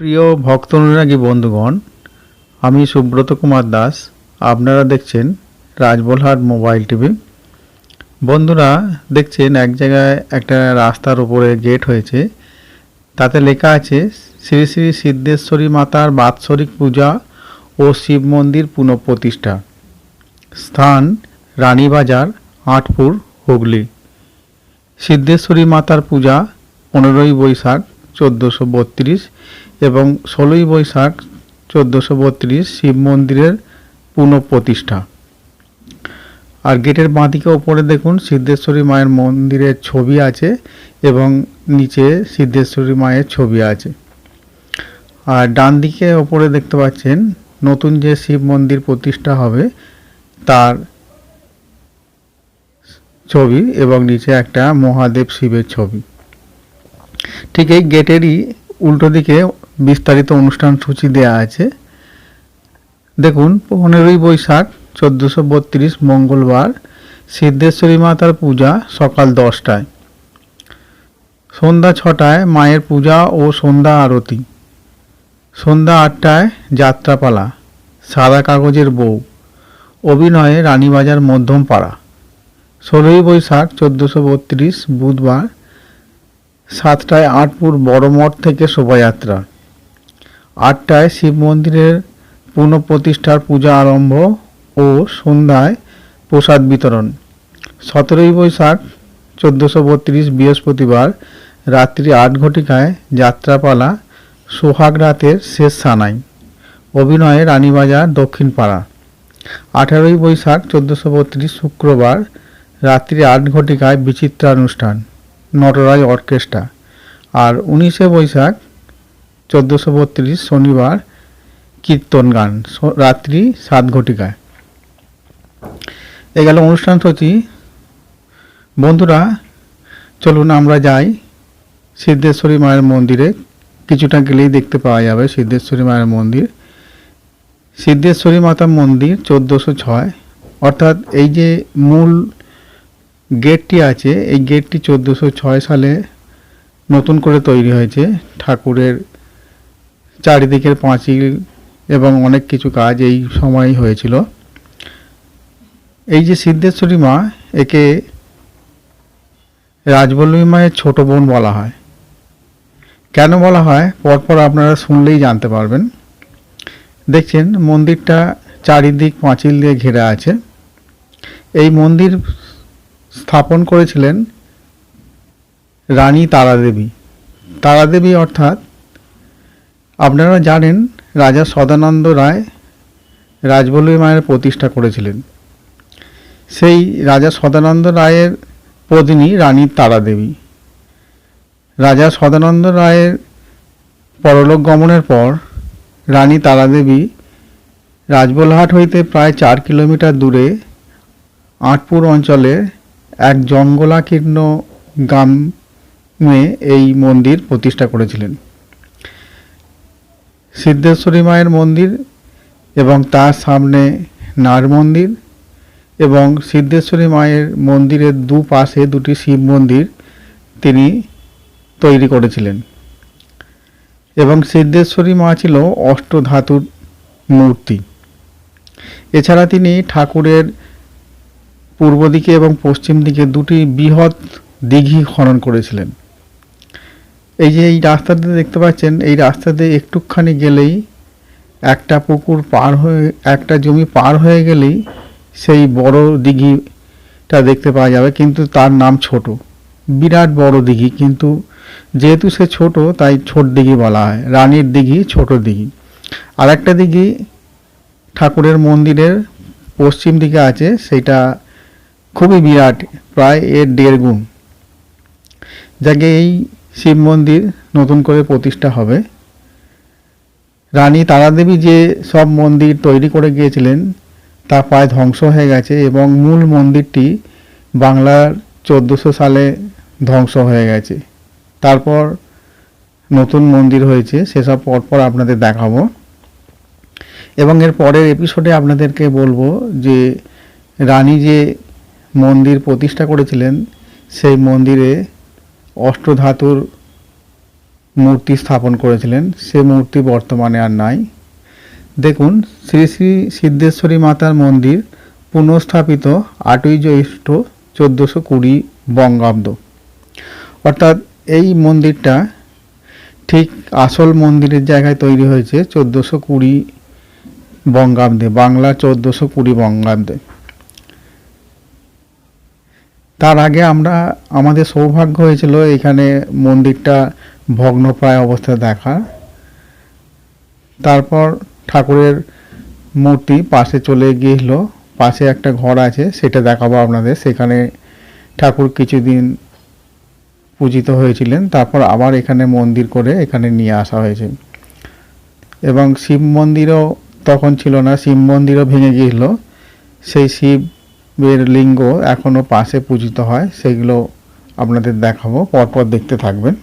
প্রিয় ভক্ত অনুরাগী বন্ধুগণ, আমি সুব্রত কুমার দাস। আপনারা দেখছেন রাজবলহাট মোবাইল টিভি। বন্ধুরা, দেখছেন এক জায়গায় একটা রাস্তার উপরে গেট হয়েছে। তাতে লেখা আছে, শ্রী শ্রী সিদ্ধেশ্বরী মাতার বাৎসরিক পূজা ও শিব মন্দির পুনঃপ্রতিষ্ঠা। স্থান, রানীবাজার, আটপুর, হুগলি। সিদ্ধেশ্বরী মাতার পূজা, পনেরোই বৈশাখ, চোদ্দোশো বত্রিশ। এবং ষোলোই বৈশাখ চোদ্দোশো বত্রিশ শিব মন্দিরের পুনঃপ্রতিষ্ঠা। আর গেটের বাঁদিকে ওপরে দেখুন সিদ্ধেশ্বরী মায়ের মন্দিরের ছবি আছে এবং নিচে সিদ্ধেশ্বরী মায়ের ছবি আছে। আর ডান দিকে ওপরে দেখতে পাচ্ছেন নতুন যে শিব মন্দির প্রতিষ্ঠা হবে তার ছবি এবং নিচে একটা মহাদেব শিবের ছবি। ঠিক এই গেটেরই উল্টো দিকে বিস্তারিত অনুষ্ঠান সূচি দেওয়া আছে। দেখুন, পনেরোই বৈশাখ চোদ্দোশো বত্রিশ মঙ্গলবার সিদ্ধেশ্বরী মাতার পূজা সকাল দশটায়। সন্ধ্যা ছটায় মায়ের পূজা ও সন্ধ্যা আরতি। সন্ধ্যা আটটায় যাত্রাপালা, সাদা কাগজের বউ, অভিনয়ে রানীবাজার মধ্যম পাড়া ষোলোই বৈশাখ চোদ্দোশো বত্রিশ বুধবার সাতটায় আটপুর বড় মঠ থেকে শোভাযাত্রা। আটটায় শিব মন্দিরের পুনঃপ্রতিষ্ঠার পূজা আরম্ভ ও সন্ধ্যায় প্রসাদ বিতরণ। সতেরোই বৈশাখ চোদ্দোশো বত্রিশ বৃহস্পতিবার রাত্রি আট ঘটিকায় যাত্রাপালা সোহাগ রাতের শেষ সানাই। অভিনয়ে রানীবাজার দক্ষিণ পাড়া আঠারোই বৈশাখ চোদ্দোশো বত্রিশ শুক্রবার রাত্রি আট ঘটিকায় বিচিত্রানুষ্ঠান, নটরাজ অর্কেস্ট্রা। আর উনিশে বৈশাখ চোদ্দোশো বত্রিশ শনিবার কীর্তন গান রাত্রি সাত ঘটিকায়। এ গেল অনুষ্ঠান সূচি। বন্ধুরা, চলুন আমরা যাই সিদ্ধেশ্বরী মায়ের মন্দিরে। কিছুটা গেলেই দেখতে পাওয়া যাবে সিদ্ধেশ্বরী মায়ের মন্দির। সিদ্ধেশ্বরী মাতা মন্দির চোদ্দোশো ছয়। অর্থাৎ এই যে মূল গেটটি আছে, এই গেটটি চোদ্দোশো ছয় সালে নতুন করে তৈরি হয়েছে ঠাকুরের চারিদিকের পাঁচিল এবং অনেক কিছু কাজ এই সময়ই হয়েছিল। এই যে সিদ্ধেশ্বরী মা, একে রাজবল্লভী মায়ের ছোট বোন বলা হয়। কেন বলা হয়? পরপর আপনারা শুনলেই জানতে পারবেন। দেখছেন, মন্দিরটা চারিদিক পাঁচিল দিয়ে ঘেরা আছে। এই মন্দির স্থাপন করেছিলেন রানী তারাদেবী। তারাদেবী অর্থাৎ আপনারা জানেন রাজা সদানন্দ রায় রাজবল্লভী মায়ের প্রতিষ্ঠা করেছিলেন। সেই রাজা সদানন্দ রায়ের পত্নী রানী তারাদেবী। রাজা সদানন্দ রায়ের পরলোক গমনের পর রানী তারাদেবী রাজবলহাট হইতে প্রায় চার কিলোমিটার দূরে আটপুর অঞ্চলে এক জঙ্গলাকীর্ণ গ্রামে এই মন্দির প্রতিষ্ঠা করেছিলেন। সিদ্ধেশ্বরী মায়ের মন্দির এবং তার সামনে নার মন্দির এবং সিদ্ধেশ্বরী মায়ের মন্দিরের দুপাশে দুটি শিব মন্দির তিনি তৈরি করেছিলেন। এবং সিদ্ধেশ্বরী মা ছিল অষ্টধাতুর মূর্তি। এছাড়া তিনি ঠাকুরের পূর্ব দিকে এবং পশ্চিম দিকে দুটি বৃহৎ দিঘি খনন করেছিলেন। এই যে এই রাস্তাতে দেখতে পাচ্ছেন, এই রাস্তাতে একটুখানি গেলেই একটা পুকুর পার হয়ে, একটা জমি পার হয়ে গেলেই সেই বড় দিঘিটা দেখতে পাওয়া যাবে, কিন্তু তার নাম ছোট। বিরাট বড় দিঘি, কিন্তু যেহেতু সে ছোট, তাই ছোট দিঘি বলা হয়। রানীর দিঘি, ছোট দিঘি। আর একটা দিঘি ঠাকুরের মন্দিরের পশ্চিম দিকে আছে, সেটা খুবই বিরাট, প্রায় এর দেড় গুণ। যাকে এই শিব মন্দির নতুন করে প্রতিষ্ঠা হবে। রানী তারাদেবী যে সব মন্দির তৈরি করে গিয়েছিলেন, তা প্রায় ধ্বংস হয়ে গেছে এবং মূল মন্দিরটি বাংলার চোদ্দোশো সালে ধ্বংস হয়ে গেছে। তারপর নতুন মন্দির হয়েছে, সেসব পরপর আপনাদের দেখাবো। এবং এর পরের এপিসোডে আপনাদেরকে বলব যে, রানী যে মন্দির প্রতিষ্ঠা করেছিলেন, সেই মন্দিরে অষ্টধাতুর মূর্তি স্থাপন করেছিলেন। সে মূর্তি বর্তমানে আর নাই। দেখুন, শ্রী শ্রী সিদ্ধেশ্বরী মাতার মন্দির পুনঃস্থাপিত আটই জ্যৈষ্ঠ চোদ্দোশো কুড়ি বঙ্গাব্দ। অর্থাৎ এই মন্দিরটা ঠিক আসল মন্দিরের জায়গায় তৈরি হয়েছে চোদ্দোশো কুড়ি বঙ্গাব্দে বাংলা চোদ্দোশো কুড়ি বঙ্গাব্দে। তার আগে আমরা, আমাদের সৌভাগ্য হয়েছিল এখানে মন্দিরটা ভগ্নপ্রায় অবস্থায় দেখার তারপর ঠাকুরের মূর্তি পাশে চলে গিয়েছিল, পাশে একটা ঘর আছে, সেটা দেখাবো আপনাদের। সেখানে ঠাকুর কিছুদিন পূজিত হয়েছিলেন, তারপর আবার এখানে মন্দির করে এখানে নিয়ে আসা হয়েছে। এবং শিব মন্দিরও তখন ছিল না, শিব মন্দিরও ভেঙে গিয়েছিল। সেই শিবের লিঙ্গ এখনও পাশে পূজিত হয়, সেগুলো আপনাদের দেখাবো, পরপর দেখতে থাকবেন।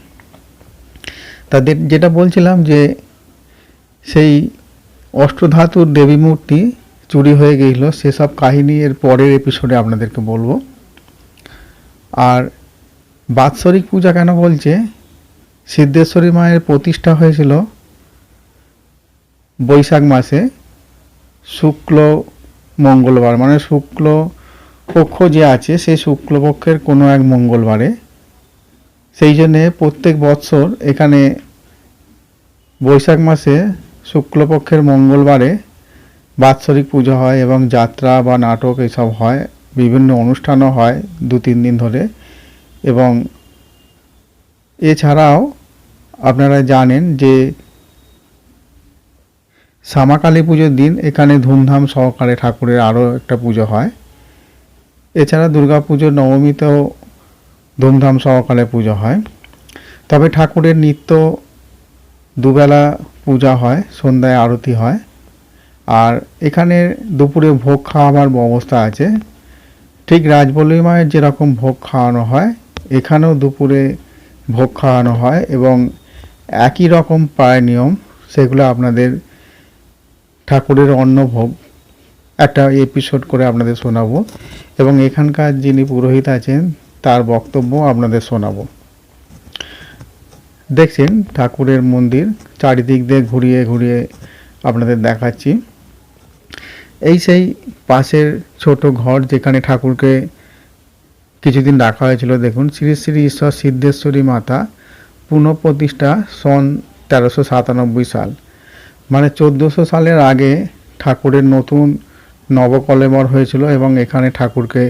তাদের যেটা বলছিলাম যে, সেই অষ্টধাতুর দেবী মূর্তি চুরি হয়ে গিয়েছিল সেসব কাহিনী এর পরের এপিসোডে আপনাদেরকে বলব। আর বাৎসরিক পূজা কেন বলছে? সিদ্ধেশ্বরী মায়ের প্রতিষ্ঠা হয়েছিল বৈশাখ মাসে, শুক্ল মঙ্গলবার মানে শুক্ল পক্ষ যে আছে, সে শুক্লপক্ষের কোনো এক মঙ্গলবারে। সেই জন্যে প্রত্যেক বৎসর এখানে বৈশাখ মাসে শুক্লপক্ষের মঙ্গলবারে বাৎসরিক পুজো হয় এবং যাত্রা বা নাটক এসব হয়, বিভিন্ন অনুষ্ঠানও হয় দু তিন দিন ধরে। এবং এছাড়াও আপনারা জানেন যে শ্যামাকালী পুজোর দিন এখানে ধুমধাম সহকারে ঠাকুরের আরও একটা পুজো হয়। এছাড়া দুর্গা পুজোর নবমীতেও ধুমধাম সহকারে পুজো হয়। তবে ঠাকুরের নিত্য দুবেলা পূজা হয়, সন্ধ্যায় আরতি হয়। আর এখানে দুপুরে ভোগ খাওয়াবার ব্যবস্থা আছে। ঠিক রাজবল্লী মায়ের যেরকম ভোগ খাওয়ানো হয়, এখানেও দুপুরে ভোগ খাওয়ানো হয় এবং একই রকম প্রায় নিয়ম, সেগুলো আপনাদের ঠাকুরের অন্নভোগ একটা এপিসোড করে আপনাদের শোনাবো। এবং এখানকার যিনি পুরোহিত আছেন, তার বক্তব্য আপনাদের শোনাবো। দেখছেন, ঠাকুরের মন্দির চারিদিক দিয়ে ঘুরিয়ে ঘুরিয়ে আপনাদের দেখাচ্ছি। এই সেই পাশের ছোট ঘর যেখানে ঠাকুরকে কিছুদিন রাখা হয়েছিল, দেখুন, শ্রী শ্রী ঈশ্বর সিদ্ধেশ্বরী মাতা পুনঃপ্রতিষ্ঠা সন তেরোশো সাতানব্বই সাল। মানে চোদ্দোশো সালের আগে ঠাকুরের নতুন নবকলেবর হয়েছিল এবং এখানে ঠাকুরকে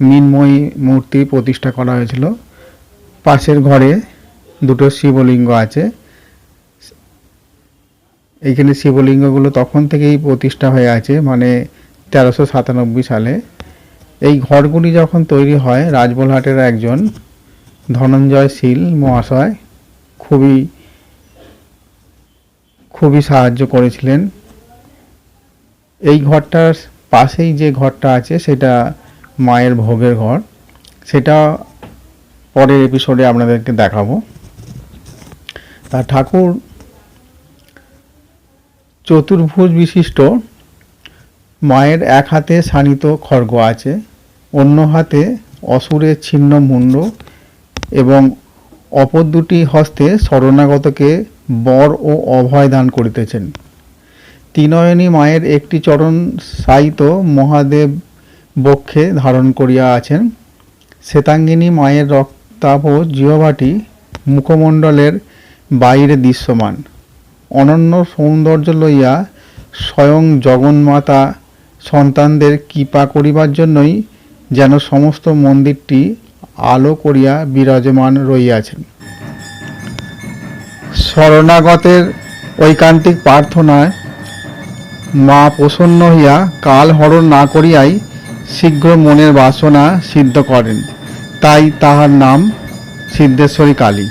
মিনময়ী মূর্তি প্রতিষ্ঠা করা হয়েছিল। পাশের ঘরে দুটো শিবলিঙ্গ আছে। এখানে শিবলিঙ্গগুলো তখন থেকেই প্রতিষ্ঠা হয়ে আছে মানে তেরোশো সাতানব্বই সালে। এই ঘরগুলি যখন তৈরি হয়, রাজবলহাটের একজন ধনঞ্জয় শীল মহাশয় খুবই খুবই সাহায্য করেছিলেন। এই ঘরটার পাশেই যে ঘরটা আছে, সেটা মায়ের ভোগের ঘর। সেটা পরের এপিসোডে আপনাদেরকে দেখাবো। তা ঠাকুর চতুর্ভুজ বিশিষ্ট মায়ের এক হাতে শানিত খড়গ আছে, অন্য হাতে অসুরের ছিন্ন মুন্ড এবং অপর দুটি হস্তে শরণাগতকে বর ও অভয় দান করিতেছেন। তিনয়নী মায়ের একটি চরণ সাইত মহাদেব বক্ষে ধারণ করিয়া আছেন। শ্বেতাঙ্গিনী মায়ের রক্তাভ জিহবাটি মুখমণ্ডলের বাইরে দৃশ্যমান। অনন্য সৌন্দর্য লইয়া স্বয়ং জগন্মাতা সন্তানদের কৃপা করিবার জন্যই যেন সমস্ত মন্দিরটি আলো করিয়া বিরাজমান রইয়াছেন শরণাগতের ঐকান্তিক প্রার্থনায় মা প্রসন্ন হইয়া কাল হরণ না করিয়াই শীঘ্র মনের বাসনা সিদ্ধ করেন। তাই তাহার নাম সিদ্ধেশ্বরী কালী।